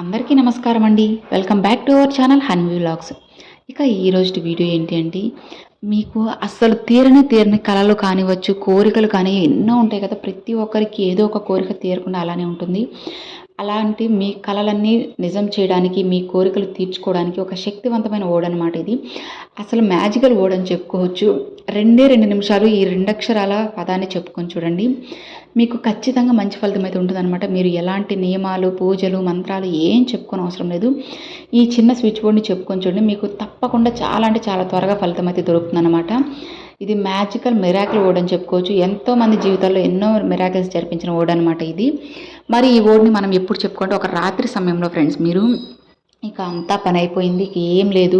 అందరికీ నమస్కారం అండి. Welcome back to our channel Hanvi vlogs. ఇక ఈరోజు వీడియో ఏంటి అంటే మీకు అస్సలు తీరని తీరని కళలు కానివ్వచ్చు కోరికలు కానీ ఎన్నో ఉంటాయి కదా. ప్రతి ఒక్కరికి ఏదో ఒక కోరిక తీరకుండా అలానే ఉంటుంది. అలాంటి మీ కళలన్నీ నిజం చేయడానికి మీ కోరికలు తీర్చుకోవడానికి ఒక శక్తివంతమైన ఓడ్ అనమాట ఇది. అసలు మ్యాజికల్ ఓడ్ అని చెప్పుకోవచ్చు. రెండే రెండు నిమిషాలు ఈ రెండు అక్షరాల పదాన్ని చెప్పుకొని చూడండి. మీకు ఖచ్చితంగా మంచి ఫలితం అయితే ఉంటుందన్నమాట. మీరు ఎలాంటి నియమాలు పూజలు మంత్రాలు ఏం చెప్పుకోని అవసరం లేదు. ఈ చిన్న స్విచ్ బోర్డ్ని చెప్పుకొని చూడండి. మీకు తప్పకుండా చాలా అంటే చాలా త్వరగా ఫలితం అయితే దొరుకుతుందన్నమాట. ఇది మ్యాజికల్ మిరాకిల్ ఓడ్ అని చెప్పుకోవచ్చు. ఎంతోమంది జీవితాల్లో ఎన్నో మిరాకిల్స్ జరిపించిన ఓడ్ అనమాట ఇది. మరి ఈ ఓడ్ని మనం ఎప్పుడు చెప్పుకుంటే ఒక రాత్రి సమయంలో ఫ్రెండ్స్ మీరు ఇక అంతా పని అయిపోయింది ఇక ఏం లేదు.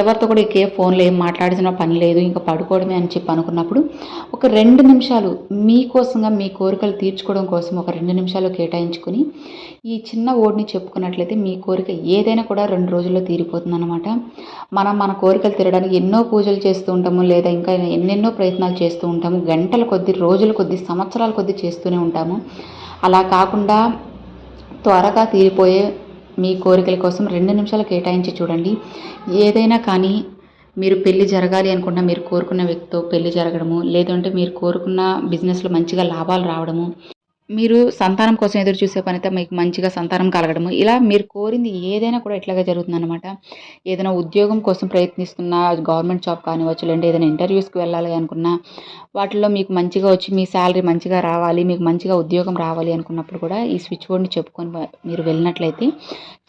ఎవరితో కూడా ఇక ఫోన్లో ఏం మాట్లాడిన పని లేదు ఇంకా పడుకోవడమే అని చెప్పి అనుకున్నప్పుడు ఒక రెండు నిమిషాలు మీకోసంగా మీ కోరికలు తీర్చుకోవడం కోసం ఒక రెండు నిమిషాలు కేటాయించుకొని ఈ చిన్న ఓడిని చెప్పుకున్నట్లయితే మీ కోరిక ఏదైనా కూడా రెండు రోజుల్లో తీరిపోతుంది అనమాట మనం మన కోరికలు తీరడానికి ఎన్నో పూజలు చేస్తూ ఉంటాము లేదా ఇంకా ఎన్నెన్నో ప్రయత్నాలు చేస్తూ ఉంటాము గంటల కొద్ది రోజుల కొద్ది సంవత్సరాల కొద్ది చేస్తూనే ఉంటాము. అలా కాకుండా త్వరగా తీరిపోయే మీ కోరికల కోసం రెండు నిమిషాలు కేటాయించి చూడండి. ఏదైనా కానీ మీరు పెళ్ళి జరగాలి అనుకున్న మీరు కోరుకున్న వ్యక్తితో పెళ్ళి జరగడము లేదంటే మీరు కోరుకున్న బిజినెస్లో మంచిగా లాభాలు రావడము మీరు సంతానం కోసం ఎదురు చూసే పనితో మీకు మంచిగా సంతానం కలగడము. ఇలా మీరు కోరింది ఏదైనా కూడా ఇట్లాగే జరుగుతుందన్నమాట. ఏదైనా ఉద్యోగం కోసం ప్రయత్నిస్తున్న గవర్నమెంట్ జాబ్ కానివ్వచ్చు లేదంటే ఏదైనా ఇంటర్వ్యూస్కి వెళ్ళాలి అనుకున్నా వాటిల్లో మీకు మంచిగా వచ్చి మీ శాలరీ మంచిగా రావాలి మీకు మంచిగా ఉద్యోగం రావాలి అనుకున్నప్పుడు కూడా ఈ స్విచ్ బోర్డ్ని చెప్పుకొని మీరు వెళ్ళినట్లయితే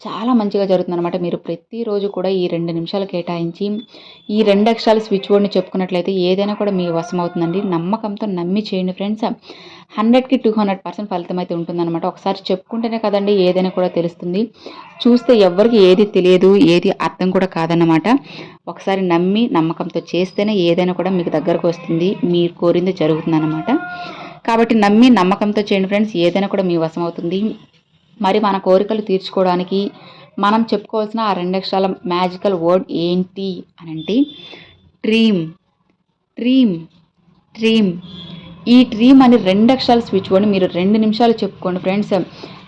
చాలా మంచిగా జరుగుతుందన్నమాట. మీరు ప్రతిరోజు కూడా ఈ రెండు నిమిషాలు కేటాయించి ఈ రెండు అక్షరాలు స్విచ్ బోర్డ్ని చెప్పుకున్నట్లయితే ఏదైనా కూడా మీ వశమవుతుందండి. నమ్మకంతో నమ్మి చేయండి ఫ్రెండ్స్. హండ్రెడ్కి టూ హండ్రెడ్ పర్సెంట్ ఫలితం అయితే ఉంటుందన్నమాట. ఒకసారి చెప్పుకుంటేనే కదండి ఏదైనా కూడా తెలుస్తుంది. చూస్తే ఎవ్వరికి ఏది తెలియదు ఏది అర్థం కూడా కాదన్నమాట. ఒకసారి నమ్మి నమ్మకంతో చేస్తేనే ఏదైనా కూడా మీకు దగ్గరకు వస్తుంది. మీరు కోరింది జరుగుతుందన్నమాట. కాబట్టి నమ్మి నమ్మకంతో చేయండి ఫ్రెండ్స్. ఏదైనా కూడా మీ వశం అవుతుంది. మరి మన కోరికలు తీర్చుకోవడానికి మనం చెప్పుకోవాల్సిన ఆ రెండు అక్షరాల మ్యాజికల్ వర్డ్ ఏంటి అని అంటే డ్రీమ్. డ్రీమ్. డ్రీమ్. ఈ డ్రీమ్ అని రెండు అక్షరాలు స్విచ్ బోర్డ్ మీరు రెండు నిమిషాలు చెప్పుకోండి ఫ్రెండ్స్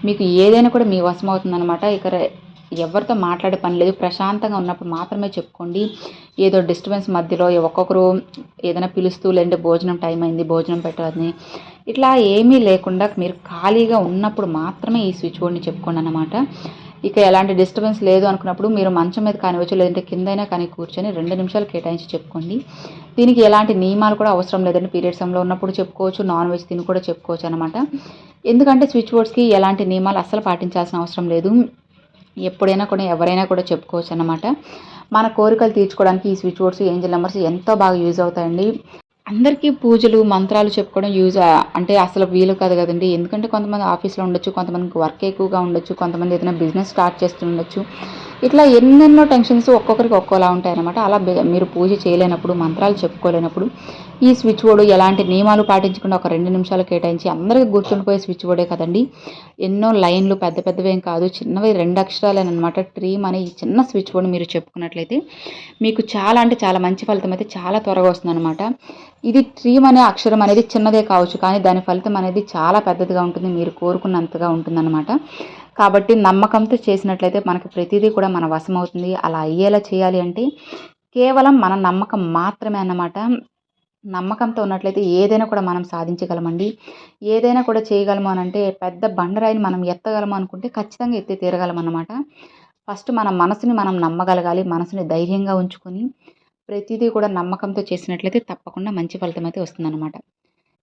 మీకు ఏదైనా కూడా మీ వశం అవుతుందన్నమాట. ఇక ఎవరితో మాట్లాడే పని లేదు. ప్రశాంతంగా ఉన్నప్పుడు మాత్రమే చెప్పుకోండి. ఏదో డిస్టర్బెన్స్ మధ్యలో ఒక్కొక్కరు ఏదైనా పిలుస్తూ లేదంటే భోజనం టైం అయింది భోజనం పెట్టాలని ఇట్లా ఏమీ లేకుండా మీరు ఖాళీగా ఉన్నప్పుడు మాత్రమే ఈ స్విచ్ బోర్డ్ని చెప్పుకోండి అన్నమాట. ఇక ఎలాంటి డిస్టర్బెన్స్ లేదు అనుకున్నప్పుడు మీరు మంచం మీద కానివచ్చు లేదంటే కిందైనా కానీ కూర్చొని రెండు నిమిషాలు కేటాయించి చెప్పుకోండి. దీనికి ఎలాంటి నియమాలు కూడా అవసరం లేదండి. పీరియడ్ సమయంలో ఉన్నప్పుడు చెప్పుకోవచ్చు నాన్ వెజ్ తిని కూడా చెప్పుకోవచ్చు అనమాట ఎందుకంటే స్విచ్ బోర్డ్స్కి ఎలాంటి నియమాలు అస్సలు పాటించాల్సిన అవసరం లేదు. ఎప్పుడైనా కూడా ఎవరైనా కూడా చెప్పుకోవచ్చు అనమాట మన కోరికలు తీర్చుకోవడానికి ఈ స్విచ్ బోర్డ్స్ ఏంజల్ నెంబర్స్ ఎంతో బాగా యూజ్ అవుతాయండి. అందరికీ పూజలు మంత్రాలు చెప్పుకోవడం యూజ్ అంటే అసలు వీలు కాదు కదండి. ఎందుకంటే కొంతమంది ఆఫీస్లో ఉండొచ్చు కొంతమందికి వర్క్ ఎక్కువగా ఉండొచ్చు కొంతమంది ఏదైనా బిజినెస్ స్టార్ట్ చేస్తుండొచ్చు ఇట్లా ఎన్నెన్నో టెన్షన్స్ ఒక్కొక్కరికి ఒక్కోలా ఉంటాయన్నమాట. అలా మీరు పూజ చేయలేనప్పుడు మంత్రాలు చెప్పుకోలేనప్పుడు ఈ స్విచ్ బోర్డు ఎలాంటి నియమాలు పాటించకుండా ఒక రెండు నిమిషాలు కేటాయించి అందరికీ గుర్తుండిపోయే స్విచ్ బోర్డే కదండి. ఎన్నో లైన్లు పెద్ద పెద్దవేం కాదు చిన్నవి రెండు అక్షరాలేనమాట ట్రీమ్ అనే ఈ చిన్న స్విచ్ బోర్డు మీరు చెప్పుకున్నట్లయితే మీకు చాలా అంటే చాలా మంచి ఫలితం అయితే చాలా త్వరగా వస్తుందన్నమాట. ఇది ట్రీమ్ అనే అక్షరం అనేది చిన్నదే కావచ్చు కానీ దాని ఫలితం అనేది చాలా పెద్దదిగా ఉంటుంది మీరు కోరుకున్నంతగా ఉంటుందన్నమాట. కాబట్టి నమ్మకంతో చేసినట్లయితే మనకి ప్రతిదీ కూడా మన వశమవుతుంది. అలా అయ్యేలా చేయాలి అంటే కేవలం మన నమ్మకం మాత్రమే అన్నమాట. నమ్మకంతో ఉన్నట్లయితే ఏదైనా కూడా మనం సాధించగలమండి. ఏదైనా కూడా చేయగలము అని అంటే పెద్ద బండరాయిని మనం ఎత్తగలము అనుకుంటే ఖచ్చితంగా ఎత్తి తీరగలం అన్నమాట. ఫస్ట్ మన మనసుని మనం నమ్మగలగాలి మనసుని ధైర్యంగా ఉంచుకొని ప్రతిదీ కూడా నమ్మకంతో చేసినట్లయితే తప్పకుండా మంచి ఫలితం అయితే వస్తుందన్నమాట.